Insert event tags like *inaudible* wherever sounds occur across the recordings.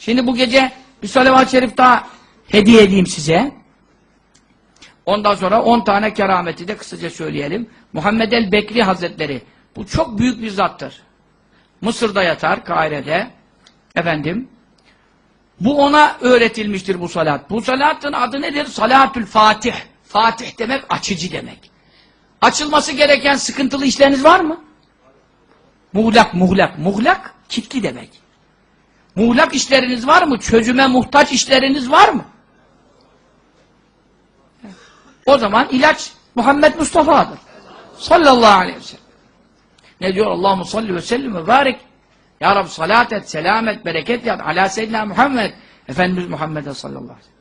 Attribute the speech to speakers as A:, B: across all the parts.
A: Şimdi bu gece bir salavat-ı şerif daha hediye edeyim size. Ondan sonra 10 tane kerameti de kısaca söyleyelim. Muhammed el-Bekri Hazretleri. Bu çok büyük bir zattır. Mısır'da yatar, Kahire'de. Efendim. Bu ona öğretilmiştir bu salat. Bu salatın adı nedir? Salatül Fatih. Fatih demek açıcı demek. Açılması gereken sıkıntılı işleriniz var mı? Muğlak, muğlak. Muğlak, kilitli demek. Muğlak işleriniz var mı? Çözüme muhtaç işleriniz var mı? O zaman ilaç Muhammed Mustafa'dır. Sallallahu aleyhi ve sellem. Ne diyor? Allahu salli ve sellim ve barik. Ya Rabbi salat et, selamet, bereket yat. Ala seyyidina Muhammed. Efendimiz Muhammed'e sallallahu aleyhi ve sellem.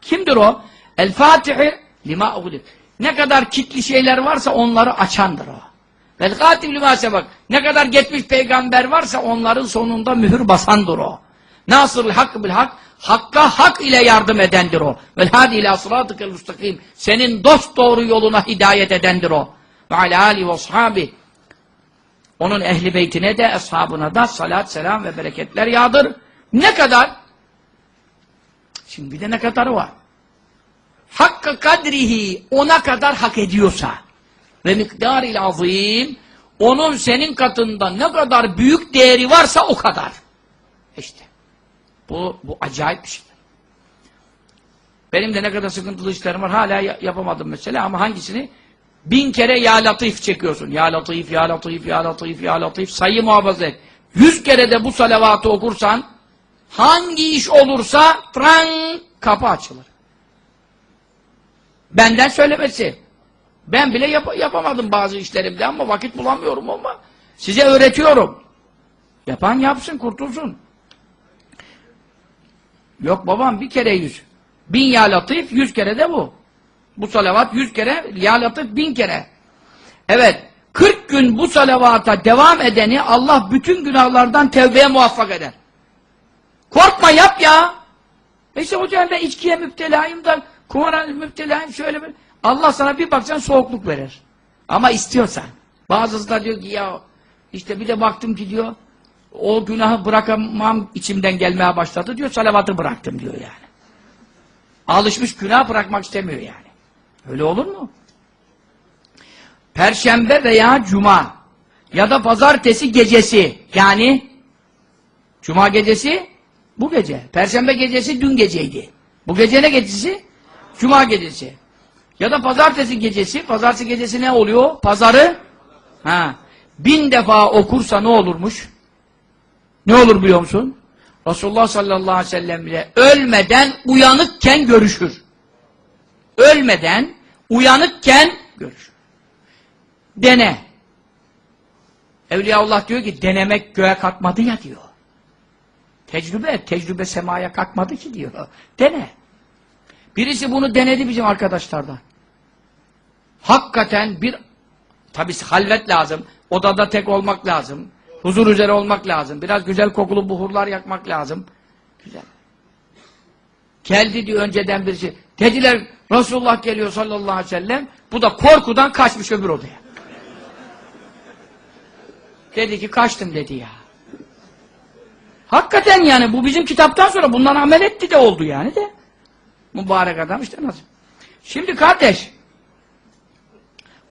A: Kimdir o? El Fatihi lima uğlib. Ne kadar kitli şeyler varsa onları açandır o. Vel katil lima sebak. Ne kadar geçmiş peygamber varsa onların sonunda mühür basandır o. Nasırul hak bil hak. Hakka hak ile yardım edendir o. Vel hadi ila sıratıkel mustakim. Senin dost doğru yoluna hidayet edendir o. Ve ala ali ve ashabi. Onun ehli beytine de, ashabına da salat, selam ve bereketler yağdır. Ne kadar? Şimdi bir de ne kadarı var? Hakkı kadrihi ona kadar hak ediyorsa ve miktaril azim onun senin katında ne kadar büyük değeri varsa o kadar. İşte. Bu, bu acayip bir şey. Benim de ne kadar sıkıntılı işlerim var hala ya- yapamadım mesela ama hangisini? Bin kere ya latif çekiyorsun. Ya latif, ya latif, ya latif, ya latif. Sayı muhafaza et. Yüz kere de bu salavatı okursan hangi iş olursa tran kapı açılır. Benden söylemesi. Ben bile yap- yapamadım bazı işlerimde ama vakit bulamıyorum ama size öğretiyorum. Yapan yapsın, kurtulsun. Yok babam bir kere yüz. Bin ya latif, yüz kere de bu. Bu salavat yüz kere, ya latif bin kere. Evet, 40 gün bu salavata devam edeni Allah bütün günahlardan tevbeye muvaffak eder. Korkma yap ya. İşte hocam ben içkiye müptelayım da kumara müptelayım şöyle bir. Allah sana bir baksan soğukluk verir. Ama istiyorsan. Bazısı da diyor ki ya işte bir de baktım ki diyor o günahı bırakamam içimden gelmeye başladı diyor salavatı bıraktım diyor yani. Alışmış günah bırakmak istemiyor yani. Öyle olur mu? Perşembe veya cuma ya da pazartesi gecesi yani cuma gecesi bu gece. Perşembe gecesi dün geceydi. Bu gece ne gecesi? Cuma gecesi. Ya da pazartesi gecesi. Pazartesi gecesi ne oluyor? Pazarı ha, bin defa okursa ne olurmuş? Ne olur biliyor musun? Resulullah sallallahu aleyhi ve sellem ile ölmeden uyanıkken görüşür. Ölmeden uyanıkken görüşür. Dene. Evliyaullah diyor ki denemek göğe kalkmadı ya diyor. Tecrübe. Tecrübe semaya kalkmadı ki diyor. Dene. Birisi bunu denedi bizim arkadaşlardan. Hakikaten bir tabi halvet lazım. Odada tek olmak lazım. Huzur üzere olmak lazım. Biraz güzel kokulu buhurlar yakmak lazım. Güzel. Geldi diyor önceden birisi. Dediler Resulullah geliyor sallallahu aleyhi ve sellem. Bu da korkudan kaçmış öbür odaya. Dedi ki kaçtım dedi ya. Hakikaten yani bu bizim kitaptan sonra bundan amel etti de oldu yani de. Mübarek adam işte nasıl. Şimdi kardeş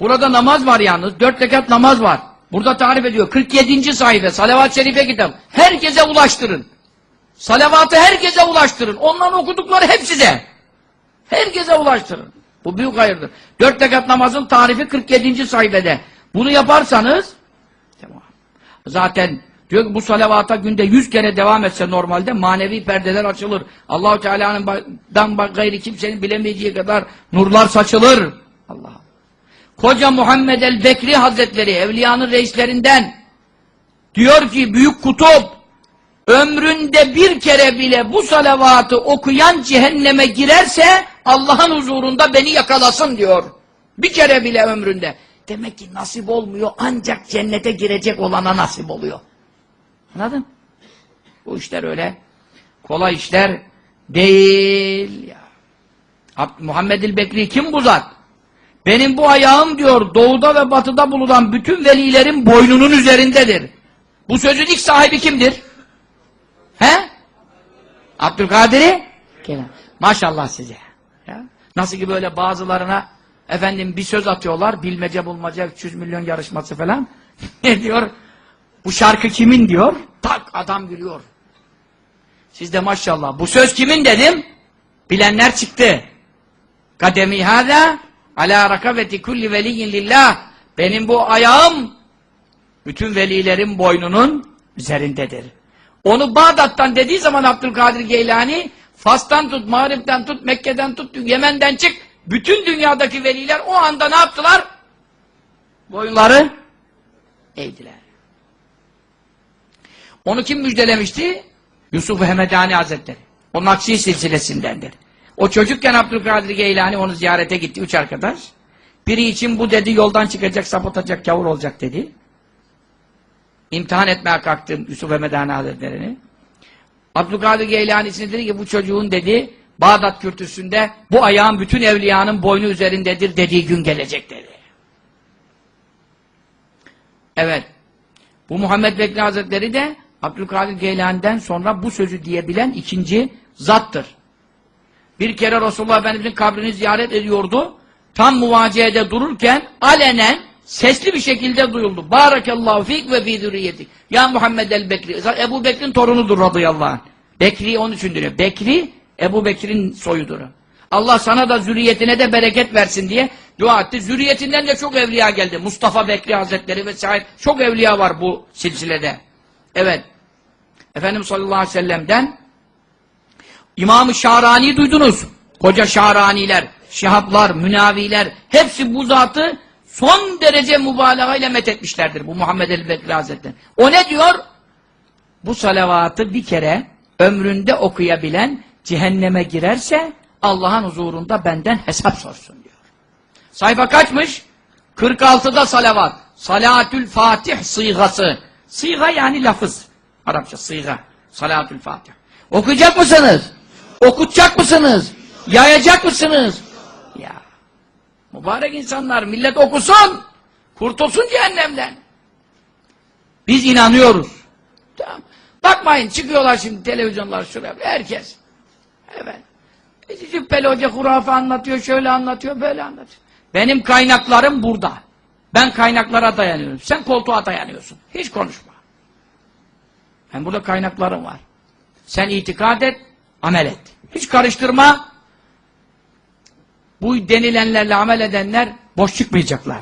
A: burada namaz var yalnız. Dört rekat namaz var. Burada tarif ediyor. 47. sayfa Salavat-ı Şerife kitap. Herkese ulaştırın. Salavatı herkese ulaştırın. Onların okudukları hep size. Herkese ulaştırın. Bu büyük hayırdır. Dört rekat namazın tarifi 47. sayfede. Bunu yaparsanız tamam. Zaten diyor ki bu salavata günde yüz kere devam etse normalde manevi perdeler açılır. Allahu Teala'nın gayri kimsenin bilemeyeceği kadar nurlar saçılır. Allah. Koca Muhammed el Bekri Hazretleri evliyanın reislerinden diyor ki büyük kutup ömründe bir kere bile bu salavatı okuyan cehenneme girerse Allah'ın huzurunda beni yakalasın diyor. Bir kere bile ömründe. Demek ki nasip olmuyor ancak cennete girecek olana nasip oluyor. Anladın? Bu işler öyle kolay işler değil ya. Muhammed Bekri kim bu zat? Benim bu ayağım diyor doğuda ve batıda bulunan bütün velilerin boynunun üzerindedir. Bu sözün ilk sahibi kimdir? He? Abdülkadir'i. Maşallah size. Ya. Nasıl ki böyle bazılarına efendim bir söz atıyorlar. Bilmece bulmaca 300 milyon yarışması falan. *laughs* ne diyor? Bu şarkı kimin diyor. Tak adam gülüyor. Siz de maşallah. Bu söz kimin dedim. Bilenler çıktı. Kademi hâzâ alâ rakabeti kulli veliyyin lillah. Benim bu ayağım bütün velilerin boynunun üzerindedir. Onu Bağdat'tan dediği zaman Abdülkadir Geylani Fas'tan tut, Mağrib'den tut, Mekke'den tut, Yemen'den çık. Bütün dünyadaki veliler o anda ne yaptılar? Boyunları eğdiler. Onu kim müjdelemişti? Yusuf Hemedani Hazretleri. O Nakşi silsilesindendir. O çocukken Abdülkadir Geylani onu ziyarete gitti. Üç arkadaş. Biri için bu dedi yoldan çıkacak, sapıtacak, gavur olacak dedi. İmtihan etmeye kalktım Yusuf Hemedani Hazretleri'ni. Abdülkadir Geylani'sine dedi ki bu çocuğun dedi Bağdat kürsüsünde bu ayağın bütün evliyanın boynu üzerindedir dediği gün gelecek dedi. Evet. Bu Muhammed Bekri Hazretleri de Abdülkadir Geylani'den sonra bu sözü diyebilen ikinci zattır. Bir kere Resulullah Efendimiz'in kabrini ziyaret ediyordu. Tam muvaciyede dururken alenen sesli bir şekilde duyuldu. Barakallahu fik ve fi zürriyetik. Ya Muhammed el-Bekri. Ebu Bekir'in torunudur radıyallahu anh. Bekri onun için diyor. Bekri Ebu Bekir'in soyudur. Allah sana da zürriyetine de bereket versin diye dua etti. Zürriyetinden de çok evliya geldi. Mustafa Bekri Hazretleri vesaire. Çok evliya var bu silsilede. Evet. Efendimiz sallallahu aleyhi ve sellem'den İmam-ı Şahrani duydunuz. Koca Şahraniler, Şihablar, Münaviler hepsi bu zatı son derece mübalağa ile methetmişlerdir. Bu Muhammed el Bekri Hazretleri. O ne diyor? Bu salavatı bir kere ömründe okuyabilen cehenneme girerse Allah'ın huzurunda benden hesap sorsun diyor. Sayfa kaçmış? 46'da salavat. Salatül Fatih sıygası. Sıyga yani lafız. Arapça sıyga. Salatül Fatih. Okuyacak mısınız? Okutacak mısınız? Yayacak mısınız? Ya. Mübarek insanlar millet okusun. Kurtulsun cehennemden. Biz inanıyoruz. Tamam. Bakmayın çıkıyorlar şimdi televizyonlar şuraya. Herkes. Evet. Cübbeli Hoca hurafe anlatıyor, şöyle anlatıyor, böyle anlatıyor. Benim kaynaklarım burada. Ben kaynaklara dayanıyorum. Sen koltuğa dayanıyorsun. Hiç konuşma. Ben burada kaynaklarım var. Sen itikad et, amel et. Hiç karıştırma. Bu denilenlerle amel edenler boş çıkmayacaklar.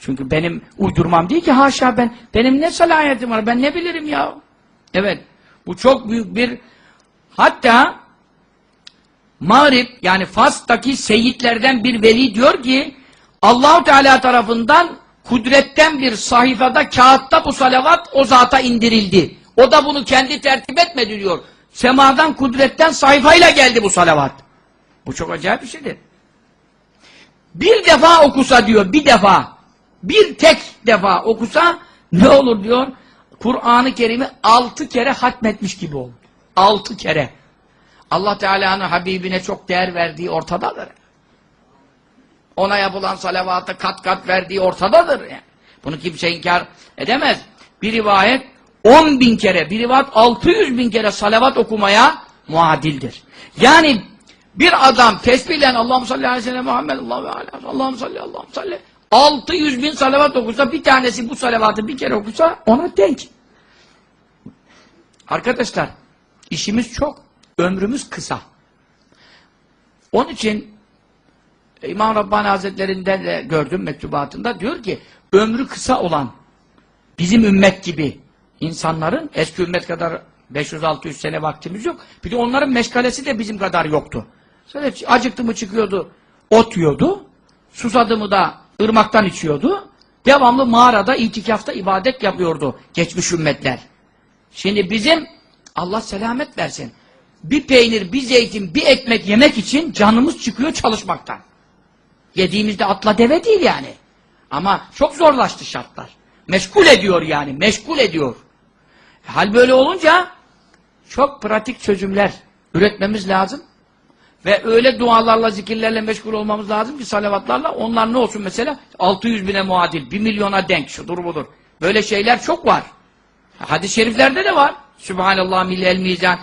A: Çünkü benim uydurmam değil ki haşa ben. Benim ne salahiyetim var ben ne bilirim ya. Evet. Bu çok büyük bir hatta Mağrib yani Fas'taki seyitlerden bir veli diyor ki Allahu Teala tarafından kudretten bir sayfada kağıtta bu salavat o zata indirildi. O da bunu kendi tertip etmedi diyor. Semadan kudretten sayfayla geldi bu salavat. Bu çok acayip bir şeydir. Bir defa okusa diyor, bir defa, bir tek defa okusa ne olur diyor? Kur'an-ı Kerim'i altı kere hatmetmiş gibi olur. Altı kere. Allah Teala'nın Habibine çok değer verdiği ortadadır. Ona yapılan salavatı kat kat verdiği ortadadır. Yani. Bunu kimse inkar edemez. Bir rivayet 10 bin kere, bir rivayet 600 bin kere salavat okumaya muadildir. Yani bir adam tesbihle Allah'ım salli aleyhi ve sellem Muhammed Allah'ım aleyhi Allah'ım salli Allah'ım salli 600 bin salavat okusa bir tanesi bu salavatı bir kere okusa ona denk. Arkadaşlar işimiz çok. Ömrümüz kısa. Onun için İmam Rabbani Hazretlerinden de gördüm mektubatında diyor ki ömrü kısa olan bizim ümmet gibi insanların eski ümmet kadar 500-600 sene vaktimiz yok. Bir de onların meşgalesi de bizim kadar yoktu. Şöyle acıktı mı çıkıyordu, ot yiyordu. Susadı mı da ırmaktan içiyordu. Devamlı mağarada, itikafta ibadet yapıyordu geçmiş ümmetler. Şimdi bizim Allah selamet versin. Bir peynir, bir zeytin, bir ekmek yemek için canımız çıkıyor çalışmaktan. Yediğimizde atla deve değil yani. Ama çok zorlaştı şartlar. Meşgul ediyor yani, meşgul ediyor. Hal böyle olunca çok pratik çözümler üretmemiz lazım. Ve öyle dualarla, zikirlerle meşgul olmamız lazım ki salavatlarla. Onlar ne olsun mesela? 600 bine muadil, 1 milyona denk, şudur budur. Böyle şeyler çok var. Hadis-i şeriflerde de var. Sübhanallah millel mizan.